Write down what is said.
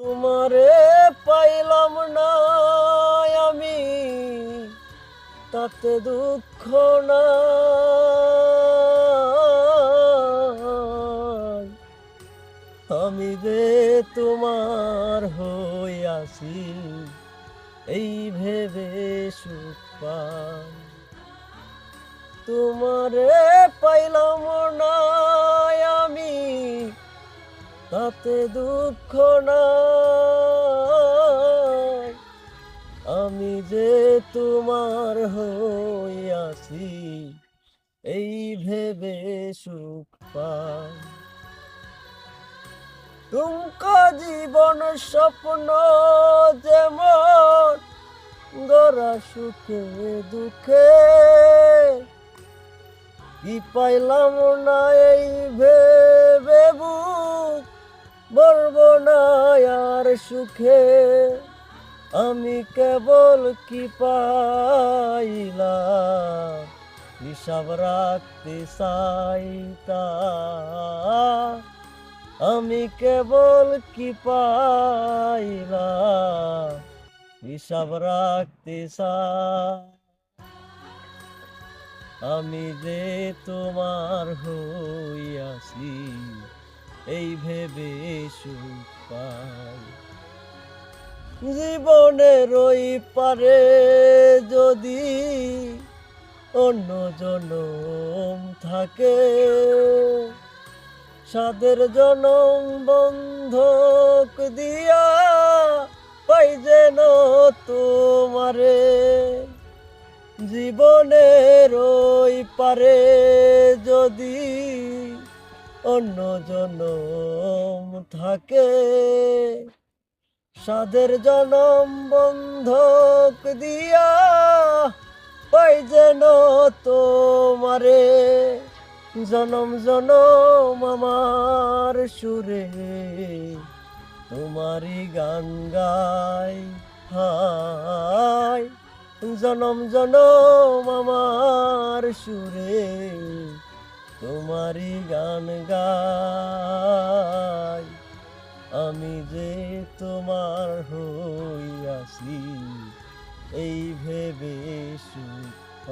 তোমারে পাইলাম না আমি, তাতে দুঃখ না আমি যে তোমার হইয়াছি এই ভেবে সুখ পাই। তোমারে পাইলাম না তাতে দুঃখ নাই। আমি যে তোমার হইয়াছি এই ভেবে সুখ পাই। তুমকা জীবন স্বপ্ন যেমন, গড়া সুখে দুঃখে। কি পাইলাম না এই ভেবে বলব না সুখে আমি কেবল কি পাইলাম? হিসাব রাখতে চাইতা। আমি কেবল কি পাইলাম? হিসাব রাখতে আমি যে তোমার হইয়াছি এই ভেবে সুখ পাই জীবনের ওই পারে যদি অন্য জনম থাকে। সাদের জনম বন্ধক দিয়া পাই যেন তোমারে। জীবনের ওই পারে যদি অন্য জনম থাকে। সাদের জনম বন্ধক দিয়া পাই যেন তোমারে। জনম জনম আমার সুরে, তোমারই গান গাই জনম জনম আমার সুরে। তোমারই গান গাই। আমি যে তোমার হইয়াছি এই ভেবে সুখ